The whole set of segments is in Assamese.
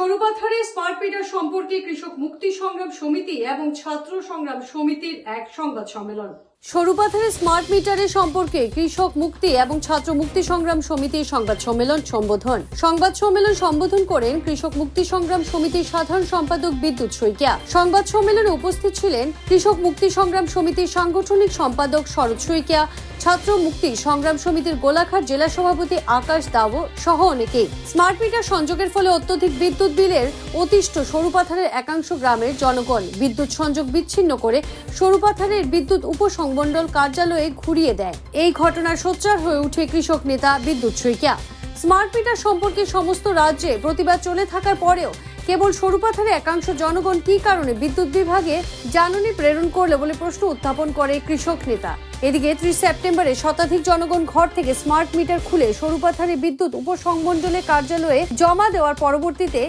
সরুপাথারে স্মার্ট মিটার সম্পর্কে কৃষক মুক্তি সংগ্রাম সমিতি এবং ছাত্র সংগ্রাম সমিতির এক সংবাদ সম্মেলন। সরুপাথারে স্মার্ট মিটারের সম্পর্কে কৃষক মুক্তি এবং ছাত্র মুক্তি সংগ্রাম সমিতির সংবাদ সম্মেলন সম্বোধন। সংবাদ সম্মেলন সম্বোধন করেন কৃষক মুক্তি সংগ্রাম সমিতির সাধারণ সম্পাদক বিদ্যুৎ শইকিয়া। সংবাদ সম্মেলনে উপস্থিত ছিলেন কৃষক মুক্তি সংগ্রাম সমিতির সাংগঠনিক সম্পাদক শরৎ শইকিয়া, ছাত্র মুক্তি সংগ্রাম সমিতির গোলাঘাট জেলা সভাপতি আকাশ দাও সহ অনেকেই। স্মার্ট মিটার সংযোগের ফলে অত্যধিক বিদ্যুৎ বিলের অতিষ্ঠ সরুপাথারের একাংশ গ্রামের জনগণ বিদ্যুৎ সংযোগ বিচ্ছিন্ন করে সরুপাথারের বিদ্যুৎ উপসংমণ্ডল কার্যালয়ে ঘুরিয়ে দেয়। এই ঘটনার সোচ্চার হয়ে উঠে কৃষক নেতা বিদ্যুৎ শইকিয়া। স্মার্ট মিটার সম্পর্কে সমস্ত রাজ্যে প্রতিবাদ চলে থাকার পরেও কেবল সরুপাথারে একাংশ জনগণ কী কারণে বিদ্যুৎ বিভাগে জাননী প্রেরণ করলে বলে প্রশ্ন উত্থাপন করে কৃষক নেতা। এদিকে ত্রিশ সেপ্টেম্বরে শতাধিক জনগণ ঘর থেকে স্মার্ট মিটার খুলে সরুপাথারে বিদ্যুৎ উপসংমণ্ডলে কার্যালয়ে জমা দেওয়ার পরবর্তীতে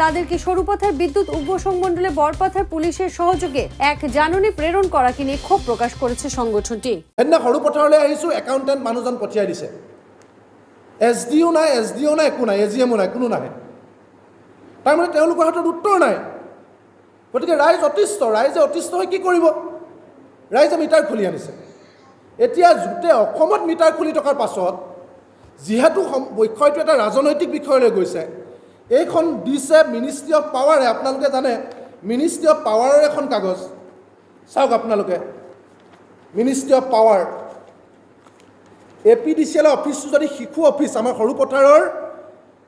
তাদেরকে সরুপাথার বিদ্যুৎ উপসংমণ্ডলে বরপাথার পুলিশের সহযোগে এক জাননী প্রেরণ করাকে নিয়ে ক্ষোভ প্রকাশ করেছে সংগঠনটি। সেইদিনা সৰু পথাৰলৈ আহিছোঁ একাউণ্টেণ্ট মানুহজন পঠিয়াই দিছে। এছ ডি অ' নাই, এছ ডি অ' নাই, একো নাই, এ জি এমো নাই, কোনো নাহে তাৰমানে তেওঁলোকৰ হাতত উত্তৰ নাই। গতিকে ৰাইজ অতিষ্ঠ, ৰাইজে অতিষ্ঠ হৈ কি কৰিব? ৰাইজে মিটাৰ খুলি আনিছে। এতিয়া গোটেই অসমত মিটাৰ খুলি থকাৰ পাছত, যিহেতু বিষয়টো এটা ৰাজনৈতিক বিষয়লৈ গৈছে এইখন দিছে মিনিষ্ট্ৰি অফ পাৱাৰে আপোনালোকে জানে মিনিষ্ট্ৰি অফ পাৱাৰৰ এখন কাগজ। চাওক আপোনালোকে ministry of power A P D C এলৰ অফিচটো যদি শিশু অফিচ আমাৰ সৰু পথাৰৰ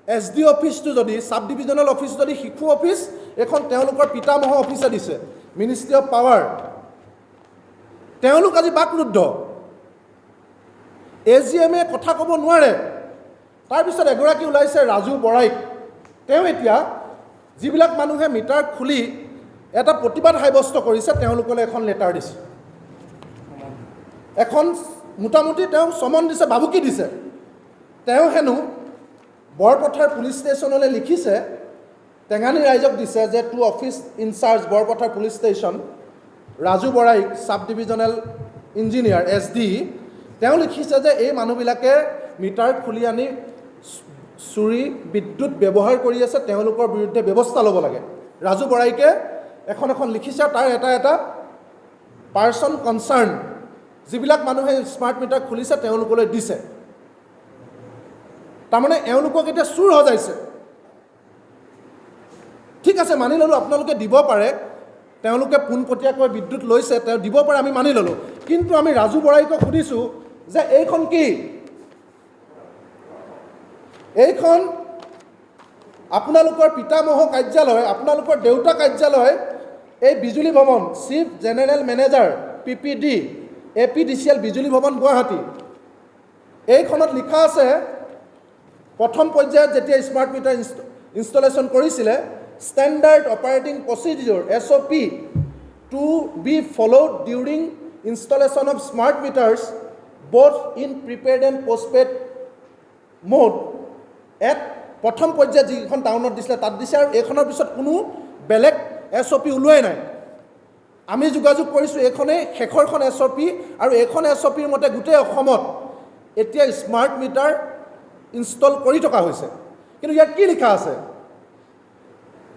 এছ ডি অফিচটো যদি ছাব ডিভিজনেল অফিচ যদি শিশু অফিচ এইখন তেওঁলোকৰ পিতামহ অফিচে দিছে মিনিষ্ট্ৰি অফ পাৱাৰ তেওঁলোক আজি বাকৰুদ্ধ। এ জি এমে কথা ক'ব নোৱাৰে। তাৰপিছত এগৰাকী ওলাইছে ৰাজু বৰাইক। তেওঁ এতিয়া যিবিলাক মানুহে মিটাৰ খুলি এটা প্ৰতিবাদ সাব্যস্ত কৰিছে তেওঁলোকলৈ এখন লেটাৰ দিছে। এখন মোটামুটি তেওঁ চমন দিছে ভাবুকি দিছে। তেওঁ হেনো বৰপথাৰ পুলিচ ষ্টেচনলৈ লিখিছে টেঙানী ৰাইজক দিছে যে to office in charge Borpathar police station Raju বৰাইক ছাব ডিভিজনেল ইঞ্জিনিয়াৰ এছ ডি তেওঁ লিখিছে যে এই মানুহবিলাকে মিটাৰ খুলি আনি চুৰি, বিদ্যুৎ ব্যৱহাৰ কৰি আছে, তেওঁলোকৰ বিৰুদ্ধে ব্যৱস্থা ল'ব লাগে। ৰাজু বৰাইকে এখন এখন লিখিছে, তাৰ এটা এটা পাৰ্চন কনচাৰ্ণ। যিবিলাক মানুহে স্মাৰ্ট মিটাৰ খুলিছে, তেওঁলোকলৈ দিছে। তাৰমানে এওঁলোকক এতিয়া চুৰ সজাইছে। ঠিক আছে, মানি ল'লোঁ, আপোনালোকে দিব পাৰে। তেওঁলোকে পোনপটীয়াকৈ বিদ্যুৎ লৈছে, তেওঁ দিব পাৰে, আমি মানি ল'লোঁ। কিন্তু আমি ৰাজু বৰাইকক সুধিছোঁ যে, এইখন কি? এইখন আপোনালোকৰ পিতামহ কাৰ্যালয়, আপোনালোকৰ দেউতা কাৰ্যালয়, এই বিজুলী ভৱন chief general manager P P D A P D C L বিজুলী ভৱন, গুৱাহাটী। এইখনত লিখা আছে, প্ৰথম পৰ্যায়ত যেতিয়া স্মাৰ্ট মিটাৰ ইনষ্টলেশ্যন কৰিছিলে standard operating procedure S O' P to be followed during installation of smart meters both in prepaid and postpaid mode at প্ৰথম পৰ্যায়ত যিখন টাউনত দিছিলে, তাত দিছে আৰু এইখনৰ পিছত কোনো বেলেগ এছ অ' পি ওলোৱাই নাই। আমি যোগাযোগ কৰিছোঁ এইখনেই শেষৰখন এছ অ' পি আৰু এইখন এছ অ' পিৰ মতে গোটেই অসমত এতিয়া স্মাৰ্ট মিটাৰ ইনষ্টল কৰি থকা হৈছে। কিন্তু ইয়াত কি লিখা আছে?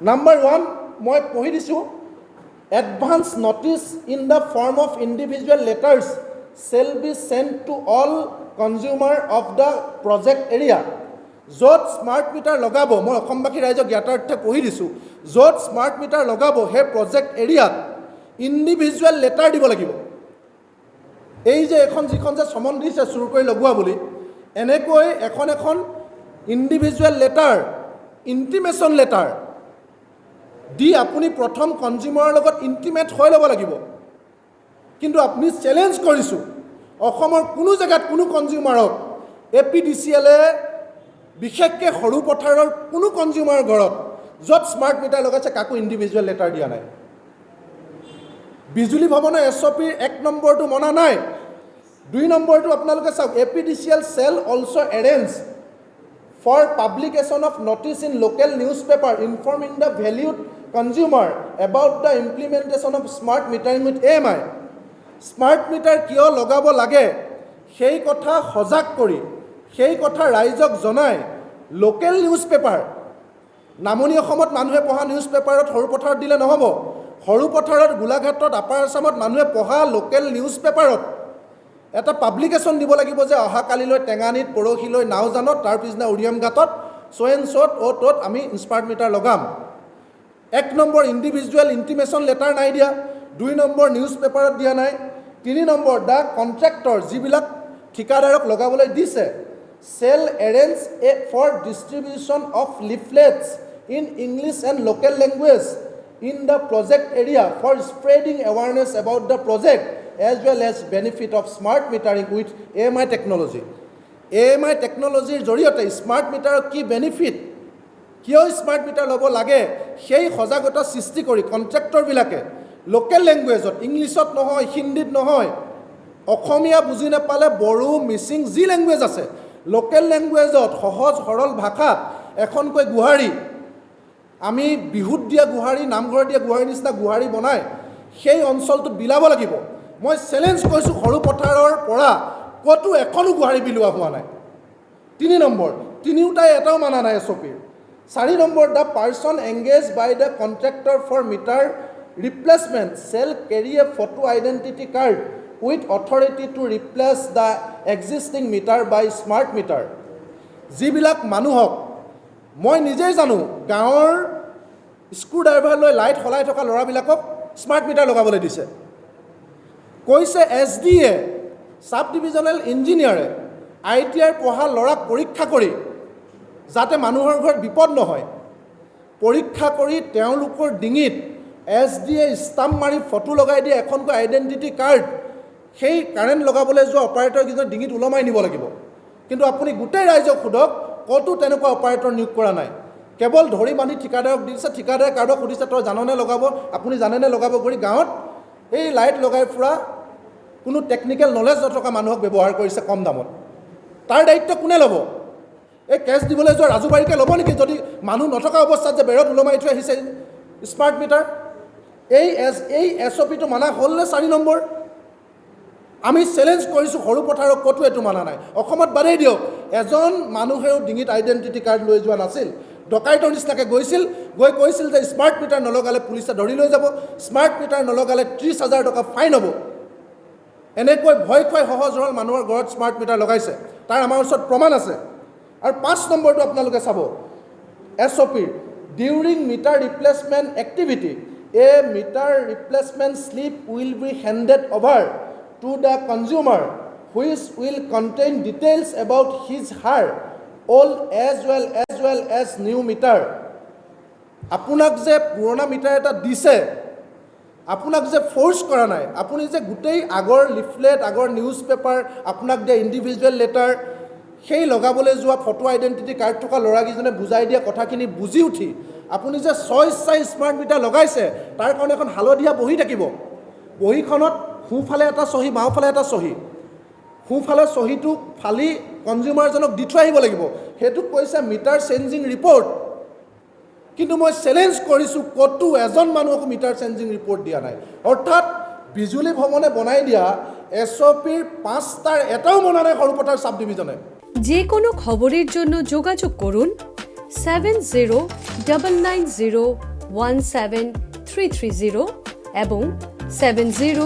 নাম্বাৰ ওৱান মই পঢ়ি দিছোঁ advance notice in the form of individual letters cell B send to all consumer of the project area য'ত স্মাৰ্ট মিটাৰ লগাব মই অসমবাসী ৰাইজক জ্ঞাতাৰ্থে পঢ়ি দিছোঁ য'ত স্মাৰ্ট মিটাৰ লগাব সেই প্ৰজেক্ট এৰিয়াত ইণ্ডিভিজুৱেল লেটাৰ দিব লাগিব। এই যে এখন যিখন যে চমন দিছে চুৰ কৰি লগোৱা বুলি এনেকৈ এখন এখন ইণ্ডিভিজুৱেল লেটাৰ ইণ্টিমেশ্যন লেটাৰ দি আপুনি প্ৰথম কনজিউমাৰৰ লগত ইণ্টিমেট হৈ ল'ব লাগিব। কিন্তু আপুনি চেলেঞ্জ কৰিছোঁ অসমৰ কোনো জেগাত কোনো কনজিউমাৰক এ পি ডি চি এলে বিশেষকৈ সৰু পথাৰৰ কোনো কনজিউমাৰৰ ঘৰত য'ত স্মাৰ্ট মিটাৰ লগাইছে কাকো ইণ্ডিভিজুৱেল লেটাৰ দিয়া নাই। বিজুলী ভৱনৰ এছ অ' পিৰ এক নম্বৰটো মনা নাই। দুই নম্বৰটো আপোনালোকে চাওক A P D C L shall also' arrange for publication of notice in local news paper informing the valued consumer about the implementation of smart metering with M I smart meter কিয় লগাব লাগে? সেই কথা সজাগ কৰি সেই কথা ৰাইজক জনাই লোকেল নিউজ পেপাৰ নামনি অসমত মানুহে পঢ়া নিউজ পেপাৰত সৰু পথাৰত দিলে নহ'ব সৰু পথাৰত গোলাঘাটত আপাৰ আছামত মানুহে পঢ়া লোকেল নিউজ পেপাৰত এটা পাব্লিকেশ্যন দিব লাগিব যে অহাকালিলৈ টেঙানীত পৰহিলৈ নাওজানত তাৰ পিছদিনা উৰিয়াম ঘাটত চ' এণ্ড শ্ব'ত অ' ত'ত আমি স্মাৰ্ট মিটাৰ লগাম। এক নম্বৰ ইণ্ডিভিজুৱেল ইণ্টিমেশ্যন লেটাৰ নাই দিয়া দুই নম্বৰ নিউজ পেপাৰত দিয়া নাই তিনি নম্বৰ দ্য কণ্ট্ৰেক্টৰ যিবিলাক ঠিকাদাৰক লগাবলৈ দিছে distribution of leaflets in English and local language in the project area for spreading awareness about the project as well as benefit of smart metering with A M I technology A M I টেকন'লজিৰ জৰিয়তে স্মাৰ্ট মিটাৰৰ কি বেনিফিট কিয় স্মাৰ্ট মিটাৰ ল'ব লাগে? সেই সজাগতা সৃষ্টি কৰি কণ্ট্ৰেক্টৰবিলাকে লোকেল লেংগুৱেজত ইংলিছত নহয় হিন্দীত নহয় অসমীয়া বুজি নাপালে বড়ো মিচিং যি লেংগুৱেজ আছে লোকেল লেংগুৱেজত সহজ সৰল ভাষাত এখনকৈ গুহাৰী আমি বিহুত দিয়া গুহাৰী নামঘৰত দিয়া গুহাৰীৰ নিচিনা গুহাৰী বনাই সেই অঞ্চলটোত বিলাব লাগিব। মই চেলেঞ্জ কৰিছোঁ সৰু পথাৰৰ পৰা ক'তো এখনো গুহাৰী বিলোৱা হোৱা নাই। তিনি নম্বৰ তিনিওটাই এটাও মানা নাই এছ অ' পিৰ চাৰি number the person engage by the contractor for meter replacement shall carry a photo identity card with authority to replace the existing meter by smart meter যিবিলাক মানুহক মই নিজেই জানো গাঁৱৰ স্ক্ৰু ড্ৰাইভাৰ লৈ লাইট সলাই থকা ল'ৰাবিলাকক স্মাৰ্ট মিটাৰ লগাবলৈ দিছে। কৈছে S D A sub divisional ইঞ্জিনিয়াৰে I T I পঢ়া ল'ৰাক পৰীক্ষা কৰি যাতে মানুহৰ ঘৰত বিপদ নহয়। পৰীক্ষা কৰি তেওঁলোকৰ ডিঙিত এছ ডি এ ষ্টাম্প মাৰি ফটো লগাই দিয়ে এখনকৈ আইডেণ্টিটি কাৰ্ড সেই কাৰেণ্ট লগাবলৈ যোৱা অপাৰেটৰকেইজনৰ ডিঙিত ওলমাই নিব লাগিব। কিন্তু আপুনি গোটেই ৰাইজক সোধক ক'তো তেনেকুৱা অপাৰেটৰ নিয়োগ কৰা নাই। কেৱল ধৰি বান্ধি ঠিকাদাৰক দিছে ঠিকাদাৰে কাৰোবাক সুধিছে তই জাননে লগাব? আপুনি জানেনে লগাব? কৰি গাঁৱত এই লাইট লগাই ফুৰা কোনো টেকনিকেল নলেজ নথকা মানুহক ব্যৱহাৰ কৰিছে কম দামত। তাৰ দায়িত্ব কোনে ল'ব? এই কেছ দিবলৈ যোৱা ৰাজুবাৰীকে ল'ব নেকি? যদি মানুহ নথকা অৱস্থাত যে বেৰত ওলমাই থৈ আহিছে স্মাৰ্ট মিটাৰ এই এছ এই এছ অ' পিটো মানা হ'লনে চাৰি নম্বৰ? আমি চেলেঞ্জ কৰিছোঁ সৰু পথাৰক ক'তো এইটো মানা নাই। অসমত বাদেই দিয়ক এজন মানুহেও ডিঙিত আইডেণ্টিটি কাৰ্ড লৈ যোৱা নাছিল। ডকাইতৰ নিচিনাকৈ গৈছিল গৈ কৈছিল যে স্মাৰ্ট মিটাৰ নলগালে পুলিচে ধৰি লৈ যাব স্মাৰ্ট মিটাৰ নলগালে ত্ৰিছ হাজাৰ টকা ফাইন হ'ব। এনেকৈ ভয় খুৱাই সহজ সৰল মানুহৰ ঘৰত স্মাৰ্ট মিটাৰ লগাইছে। তাৰ আমাৰ ওচৰত প্ৰমাণ আছে। আৰু পাঁচ নম্বৰটো আপোনালোকে চাব। এছ অ' পিৰ during meter replacement activity a meter replacement slip will be handed over to the consumer which will contain details about his her old as well as well as new meter আপোনাক যে পুৰণা মিটাৰ এটা দিছে আপোনাক যে ফ'ৰ্চ কৰা নাই আপুনি যে গোটেই আগৰ লিফলেট আগৰ নিউজ পেপাৰ আপোনাক দিয়া ইণ্ডিভিজুৱেল লেটাৰ সেই লগাবলৈ যোৱা ফটো আইডেণ্টিটি কাৰ্ড থকা ল'ৰাকেইজনে বুজাই দিয়া কথাখিনি বুজি উঠি আপুনি যে ছয় চাই স্মাৰ্ট মিটাৰ লগাইছে তাৰ কাৰণে এখন হালধীয়া বহি থাকিব। বহীখনত সোঁফালে এটা চহী বাওঁফালে এটা চহী সোঁফালৰ চহীটো ফালি কনজিউমাৰজনক দি থৈ আহিব লাগিব। সেইটোক কৈছে মিটাৰ চেঞ্জিং ৰিপৰ্ট কিন্তু মই চেলেঞ্জ কৰিছোঁ ক'তো এজন মানুহকো মিটাৰ চেঞ্জিং ৰিপৰ্ট দিয়া নাই। অৰ্থাৎ বিজুলী ভৱনে বনাই দিয়া এছ অ' পিৰ পাঁচটাৰ এটাও মনা নাই সৰুপথাৰ চাব ডিভিজনে যে কোনো জন্য যোগাযোগ করুন seven zero double nine zero one seven three three zero এবং seven zero